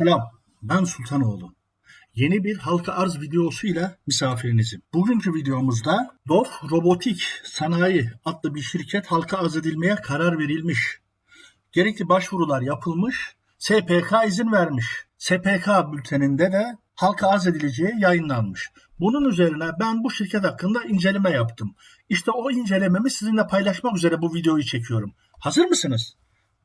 Selam, ben Sultanoğlu. Yeni bir halka arz videosuyla misafirinizim. Bugünkü videomuzda DOF Robotik Sanayi adlı bir şirket halka arz edilmeye karar verilmiş. Gerekli başvurular yapılmış, SPK izin vermiş. SPK bülteninde de halka arz edileceği yayınlanmış. Bunun üzerine ben bu şirket hakkında inceleme yaptım. İşte o incelememi sizinle paylaşmak üzere bu videoyu çekiyorum. Hazır mısınız?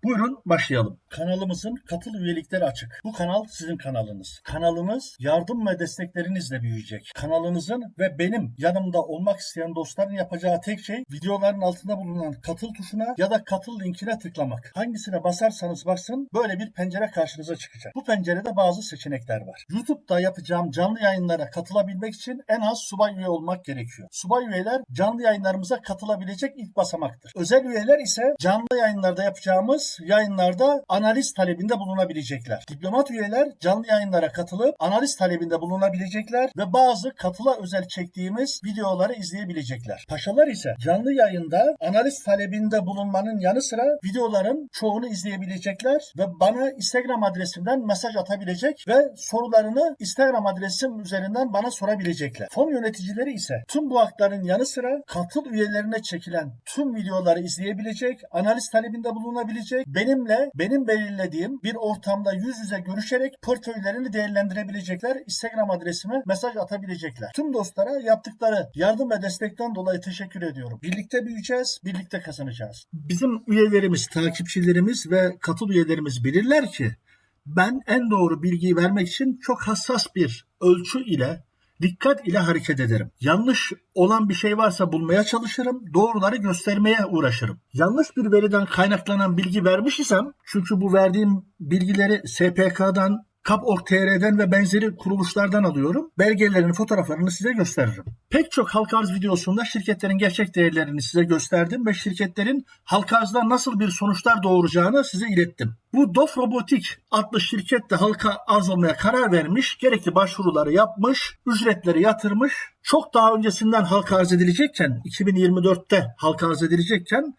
Buyurun başlayalım. Kanalımızın katıl üyelikleri açık. Bu kanal sizin kanalınız. Kanalımız yardım ve desteklerinizle büyüyecek. Kanalınızın ve benim yanımda olmak isteyen dostların yapacağı tek şey videoların altında bulunan katıl tuşuna ya da katıl linkine tıklamak. Hangisine basarsanız basın böyle bir pencere karşınıza çıkacak. Bu pencerede bazı seçenekler var. YouTube'da yapacağım canlı yayınlara katılabilmek için en az subay üye olmak gerekiyor. Subay üyeler canlı yayınlarımıza katılabilecek ilk basamaktır. Özel üyeler ise canlı yayınlarda yapacağımız yayınlarda analiz talebinde bulunabilecekler. Diplomat üyeler canlı yayınlara katılıp analiz talebinde bulunabilecekler ve bazı katıla özel çektiğimiz videoları izleyebilecekler. Paşalar ise canlı yayında analiz talebinde bulunmanın yanı sıra videoların çoğunu izleyebilecekler ve bana Instagram adresimden mesaj atabilecek ve sorularını Instagram adresim üzerinden bana sorabilecekler. Fon yöneticileri ise tüm bu hakların yanı sıra katıl üyelerine çekilen tüm videoları izleyebilecek, analiz talebinde bulunabilecek, benimle benim belirlediğim bir ortamda yüz yüze görüşerek portföylerini değerlendirebilecekler. Instagram adresime mesaj atabilecekler. Tüm dostlara yaptıkları yardım ve destekten dolayı teşekkür ediyorum. Birlikte büyüyeceğiz, birlikte kazanacağız. Bizim üyelerimiz, takipçilerimiz ve katıl üyelerimiz bilirler ki ben en doğru bilgiyi vermek için çok hassas bir ölçü ile dikkat ile hareket ederim. Yanlış olan bir şey varsa bulmaya çalışırım, doğruları göstermeye uğraşırım. Yanlış bir veriden kaynaklanan bilgi vermiş isem, çünkü bu verdiğim bilgileri SPK'dan, Kap.org.tr'den ve benzeri kuruluşlardan alıyorum. Belgelerin fotoğraflarını size gösteririm. Pek çok halka arz videosunda şirketlerin gerçek değerlerini size gösterdim ve şirketlerin halka arzda nasıl bir sonuçlar doğuracağını size ilettim. Bu Dof Robotik adlı şirket de halka arz olmaya karar vermiş, gerekli başvuruları yapmış, ücretleri yatırmış. Çok daha öncesinden halka arz edilecekken, 2024'te halka arz edilecekken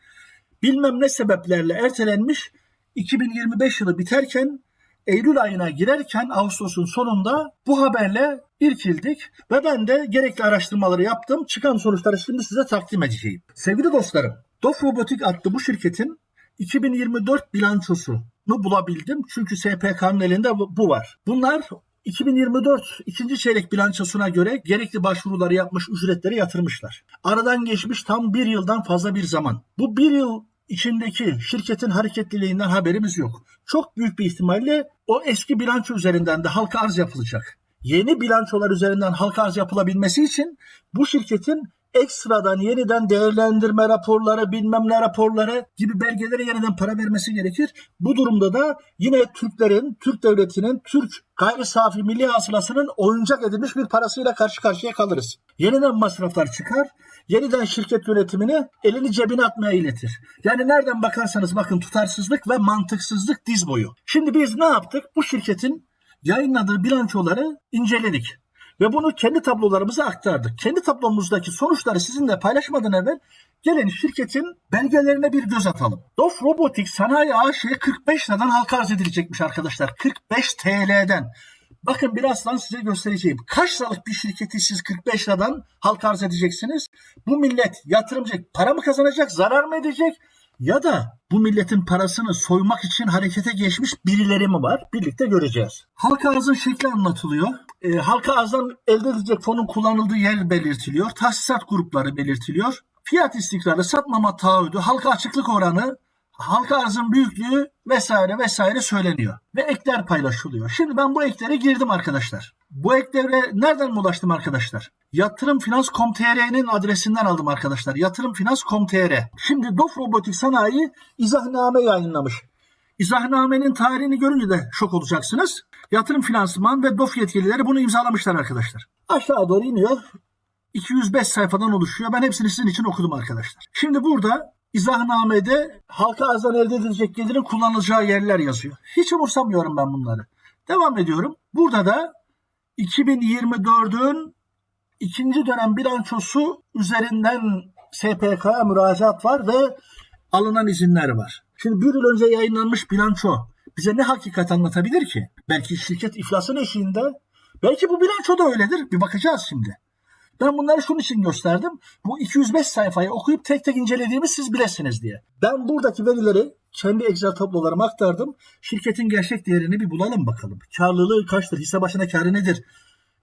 bilmem ne sebeplerle ertelenmiş. 2025 yılı biterken Eylül ayına girerken Ağustos'un sonunda bu haberle irkildik ve ben de gerekli araştırmaları yaptım. Çıkan sonuçları şimdi size takdim edeceğim. Sevgili dostlarım, Dof Robotik adlı bu şirketin 2024 bilançosunu bulabildim. Çünkü SPK'nın elinde bu var. Bunlar 2024 ikinci çeyrek bilançosuna göre gerekli başvuruları yapmış, ücretleri yatırmışlar. Aradan geçmiş tam bir yıldan fazla bir zaman. Bu bir yıl içindeki şirketin hareketliliğinden haberimiz yok. Çok büyük bir ihtimalle o eski bilanço üzerinden de halka arz yapılacak. Yeni bilançolar üzerinden halka arz yapılabilmesi için bu şirketin ekstradan yeniden değerlendirme raporları, bilmem ne raporları gibi belgelere yeniden para vermesi gerekir. Bu durumda da yine Türklerin, Türk devletinin, Türk gayri safi milli hasılasının oyuncak edilmiş bir parasıyla karşı karşıya kalırız. Yeniden masraflar çıkar, yeniden şirket yönetimini elini cebine atmaya iletir. Yani nereden bakarsanız bakın tutarsızlık ve mantıksızlık diz boyu. Şimdi biz ne yaptık? Bu şirketin yayınladığı bilançoları inceledik. Ve bunu kendi tablolarımıza aktardık. Kendi tablomuzdaki sonuçları sizinle paylaşmadan evvel gelin şirketin belgelerine bir göz atalım. Dof Robotik Sanayi AŞ 45 liradan halka arz edilecekmiş arkadaşlar. 45 TL'den. Bakın birazdan size göstereceğim. Kaç liralık bir şirketi siz 45 liradan halka arz edeceksiniz? Bu millet yatırımcı para mı kazanacak, zarar mı edecek? Ya da bu milletin parasını soymak için harekete geçmiş birileri mi var? Birlikte göreceğiz. Halka arzın şekli anlatılıyor. E, halka arzdan elde edilecek fonun kullanıldığı yer belirtiliyor. Tahsisat grupları belirtiliyor. Fiyat istikrarı, satmama taahhüdü, halka açıklık oranı, halka arzın büyüklüğü vesaire vesaire söyleniyor. Ve ekler paylaşılıyor. Şimdi ben bu eklere girdim arkadaşlar. Bu eklere nereden ulaştım arkadaşlar? Yatırımfinans.com.tr'nin adresinden aldım arkadaşlar. Yatırımfinans.com.tr Şimdi Dof Robotik Sanayi izahname yayınlamış. İzahnamenin tarihini görünce de şok olacaksınız. Yatırım finansman ve DOF yetkilileri bunu imzalamışlar arkadaşlar. Aşağı doğru iniyor. 205 sayfadan oluşuyor. Ben hepsini sizin için okudum arkadaşlar. Şimdi burada izahnamede halka arzdan elde edilecek gelirin kullanılacağı yerler yazıyor. Hiç umursamıyorum ben bunları. Devam ediyorum. Burada da 2024'ün ikinci dönem bilançosu üzerinden SPK'ya müracaat var ve alınan izinler var. Şimdi bir yıl önce yayınlanmış bilanço bize ne hakikat anlatabilir ki? Belki şirket iflasın eşiğinde. Belki bu bilanço da öyledir. Bir bakacağız şimdi. Ben bunları şunun için gösterdim. Bu 205 sayfayı okuyup tek tek incelediğimi siz bilesiniz diye. Ben buradaki verileri kendi Excel tablolarıma aktardım. Şirketin gerçek değerini bir bulalım bakalım. Karlılığı kaçtır? Hisse başına karı nedir?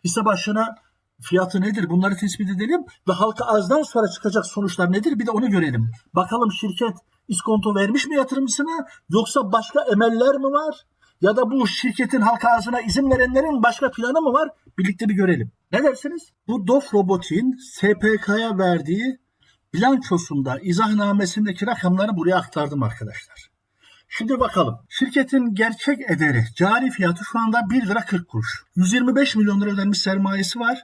Hisse başına fiyatı nedir? Bunları tespit edelim ve halka azdan sonra çıkacak sonuçlar nedir? Bir de onu görelim. Bakalım şirket iskonto vermiş mi yatırımcısına yoksa başka emeller mi var? Ya da bu şirketin halka arzına izin verenlerin başka planı mı var? Birlikte bir görelim. Ne dersiniz? Bu DOF Robotik'in SPK'ya verdiği bilançosunda izahnamesindeki rakamları buraya aktardım arkadaşlar. Şimdi bakalım. Şirketin gerçek ederi, cari fiyatı şu anda 1 lira 40 kuruş. 125 milyon lira ödenmiş sermayesi var.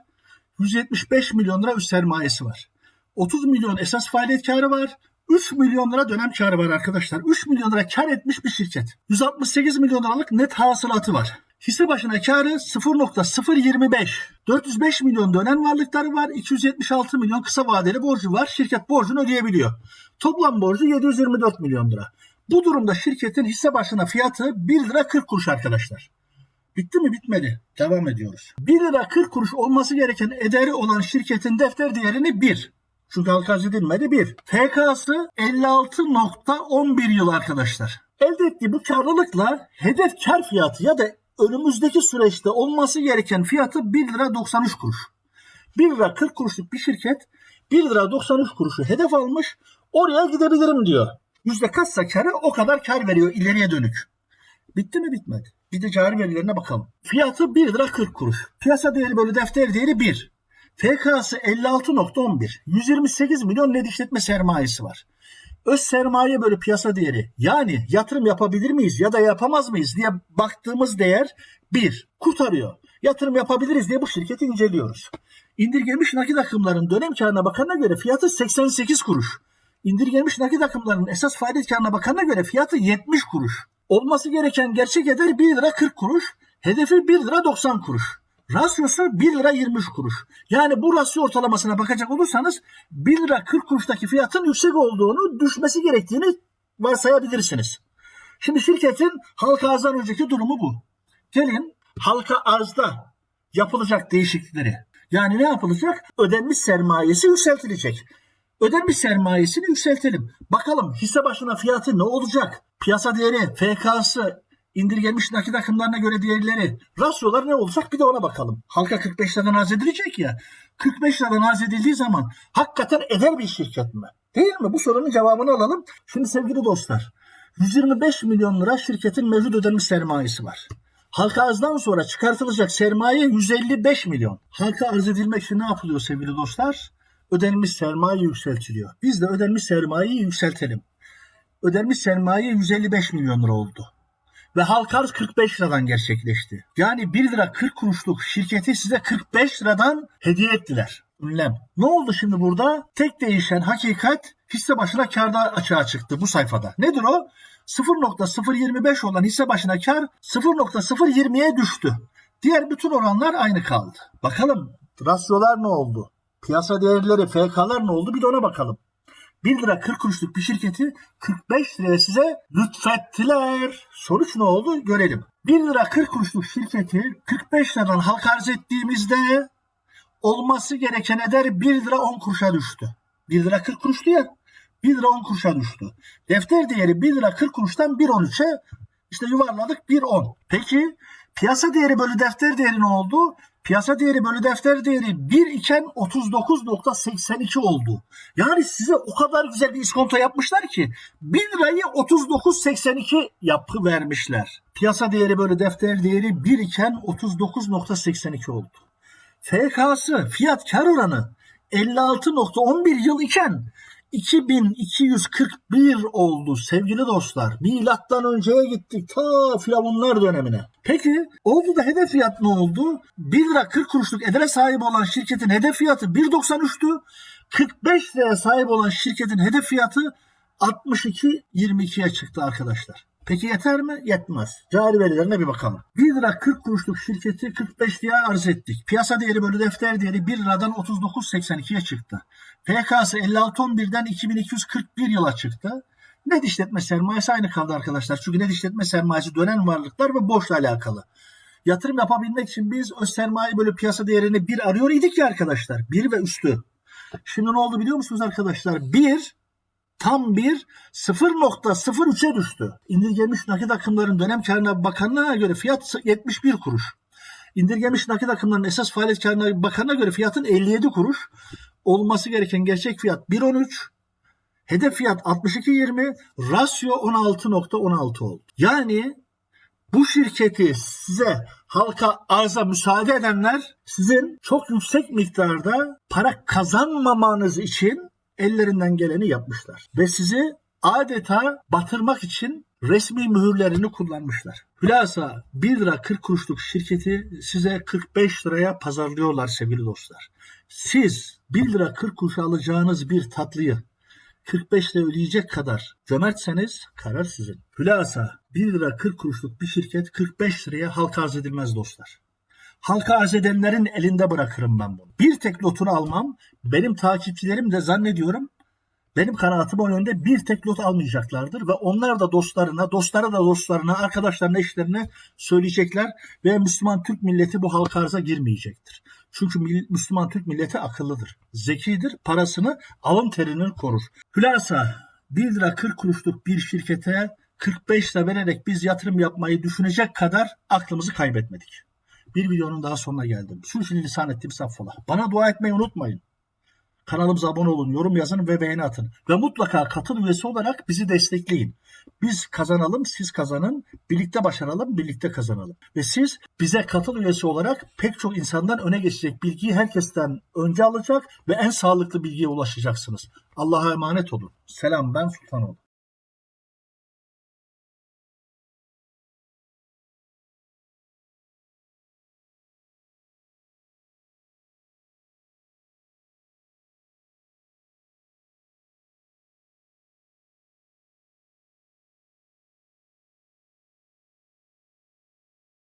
175 milyon lira üst sermayesi var. 30 milyon esas faaliyet karı var. 3 milyon lira dönem karı var arkadaşlar. 3 milyon lira kar etmiş bir şirket. 168 milyon liralık net hasılatı var. Hisse başına karı 0.025. 405 milyon dönem varlıkları var. 276 milyon kısa vadeli borcu var. Şirket borcunu ödeyebiliyor. Toplam borcu 724 milyon lira. Bu durumda şirketin hisse başına fiyatı 1 lira 40 kuruş arkadaşlar. Bitti mi? Bitmedi. Devam ediyoruz. 1 lira 40 kuruş olması gereken ederi olan şirketin defter değerini 1. Çünkü halka arz edilmedi 1. FK'sı 56.11 yıl arkadaşlar. Elde ettiği bu karlılıkla hedef kar fiyatı ya da önümüzdeki süreçte olması gereken fiyatı 1 lira 93 kuruş. 1 lira 40 kuruşluk bir şirket 1 lira 93 kuruşu hedef almış oraya gidebilirim diyor. Yüzde kaçsa karı o kadar kar veriyor ileriye dönük. Bitti mi bitmedi. Bir de cari verilerine bakalım. Fiyatı 1 lira 40 kuruş. Piyasa değeri bölü defter değeri 1. FK'sı 56.11. 128 milyon net işletme sermayesi var. Öz sermaye bölü piyasa değeri yani yatırım yapabilir miyiz ya da yapamaz mıyız diye baktığımız değer 1. Kurtarıyor. Yatırım yapabiliriz diye bu şirketi inceliyoruz. İndirgemiş nakit akımların dönem karına bakanına göre fiyatı 88 kuruş. İndirgemiş nakit akımlarının esas faaliyet karına bakanına göre fiyatı 70 kuruş. Olması gereken gerçek eder 1 lira 40 kuruş. Hedefi 1 lira 90 kuruş. Rasyosu 1 lira 23 kuruş. Yani bu rasyo ortalamasına bakacak olursanız 1 lira 40 kuruştaki fiyatın yüksek olduğunu, düşmesi gerektiğini varsayabilirsiniz. Şimdi şirketin halka arzdan önceki durumu bu. Gelin halka arzda yapılacak değişiklikleri. Yani ne yapılacak? Ödenmiş sermayesi yükseltilecek. Ödenmiş sermayesini yükseltelim. Bakalım hisse başına fiyatı ne olacak? Piyasa değeri, FK'sı, indirgenmiş nakit akımlarına göre değerleri, rasyolar ne olacak bir de ona bakalım. Halka 45 liradan arz edilecek ya. 45 liradan arz edildiği zaman hakikaten eder bir şirket mi? Değil mi? Bu sorunun cevabını alalım. Şimdi sevgili dostlar, 125 milyon lira şirketin mevcut ödenmiş sermayesi var. Halka arzdan sonra çıkartılacak sermaye 155 milyon. Halka arz edilmek için ne yapılıyor sevgili dostlar? Ödenmiş sermaye yükseltiliyor. Biz de ödenmiş sermayeyi yükseltelim. Ödenmiş sermaye 155 milyon lira oldu ve halka arz 45 liradan gerçekleşti. Yani 1 lira 40 kuruşluk şirketi size 45 liradan hediye ettiler. Ünlem. Ne oldu şimdi burada? Tek değişen hakikat hisse başına karda açığa çıktı bu sayfada. Nedir o? 0.025 olan hisse başına kar 0.020'ye düştü. Diğer bütün oranlar aynı kaldı. Bakalım rasyolar ne oldu? Piyasa değerleri, FK'lar ne oldu? Bir de ona bakalım. 1 lira 40 kuruşluk bir şirketi 45 liraya size lütfettiler. Sonuç ne oldu görelim. 1 lira 40 kuruşluk şirketi 45 liradan halka arz ettiğimizde olması gereken eder 1 lira 10 kuruşa düştü. 1 lira 40 kuruştu ya 1 lira 10 kuruşa düştü. Defter değeri 1 lira 40 kuruştan 1.13'e işte yuvarladık 1.10. Peki piyasa değeri bölü defter değeri ne oldu? Piyasa değeri bölü defter değeri 1 iken 39.82 oldu. Yani size o kadar güzel bir iskonto yapmışlar ki 1 lirayı 39.82 yapı vermişler. Piyasa değeri bölü defter değeri 1 iken 39.82 oldu. FK'sı fiyat kar oranı 56.11 yıl iken 2241 oldu sevgili dostlar. Milattan önceye gittik ta Firavunlar dönemine. Peki oldu da hedef fiyat ne oldu? 1 lira 40 kuruşluk edere sahip olan şirketin hedef fiyatı 1.93'tü. 45 liraya sahip olan şirketin hedef fiyatı 62.22'ye çıktı arkadaşlar. Peki yeter mi? Yetmez. Cari verilerine bir bakalım. 1 lira 40 kuruşluk şirketi 45 liraya arz ettik. Piyasa değeri bölü defter değeri 1 liradan 39.82'ye çıktı. PK'sı 56.11'den 2241 yıla çıktı. Net işletme sermayesi aynı kaldı arkadaşlar. Çünkü net işletme sermayesi dönen varlıklar ve borçla alakalı. Yatırım yapabilmek için biz öz sermaye böyle piyasa değerini bir arıyor idik ya arkadaşlar. Bir ve üstü. Şimdi ne oldu biliyor musunuz arkadaşlar? Bir tam bir 0.03'e düştü. İndirgenmiş nakit akımların dönem karına bakanlığına göre fiyat 71 kuruş. İndirgenmiş nakit akımların esas faaliyet karına bakanına göre fiyatın 57 kuruş. Olması gereken gerçek fiyat 1.13. Hedef fiyat 62.20, rasyo 16.16 oldu. Yani bu şirketi size halka arza müsaade edenler sizin çok yüksek miktarda para kazanmamanız için ellerinden geleni yapmışlar. Ve sizi adeta batırmak için resmi mühürlerini kullanmışlar. Hülasa 1 lira 40 kuruşluk şirketi size 45 liraya pazarlıyorlar sevgili dostlar. Siz 1 lira 40 kuruş alacağınız bir tatlıyı 45 lira ödeyecek kadar cömertseniz karar sizin. Hülasa 1 lira 40 kuruşluk bir şirket 45 liraya halka arz edilmez dostlar. Halka arz edenlerin elinde bırakırım ben bunu. Bir tek lotunu almam. Benim takipçilerim de zannediyorum benim kanaatim o yönde bir tek lot almayacaklardır ve onlar da dostlarına, dostları da dostlarına, arkadaşlarına, eşlerine söyleyecekler ve Müslüman Türk milleti bu halka arza girmeyecektir. Çünkü Müslüman Türk milleti akıllıdır, zekidir, parasını alın terini korur. Hülasa 1 lira 40 kuruşluk bir şirkete 45 lira vererek biz yatırım yapmayı düşünecek kadar aklımızı kaybetmedik. Bir videonun daha sonuna geldim. Şu lisan ettiğim saffola. Bana dua etmeyi unutmayın. Kanalımıza abone olun, yorum yazın ve beğeni atın. Ve mutlaka katıl üyesi olarak bizi destekleyin. Biz kazanalım, siz kazanın. Birlikte başaralım, birlikte kazanalım. Ve siz bize katıl üyesi olarak pek çok insandan öne geçecek bilgiyi herkesten önce alacak ve en sağlıklı bilgiye ulaşacaksınız. Allah'a emanet olun. Selam ben Sultanoğlu.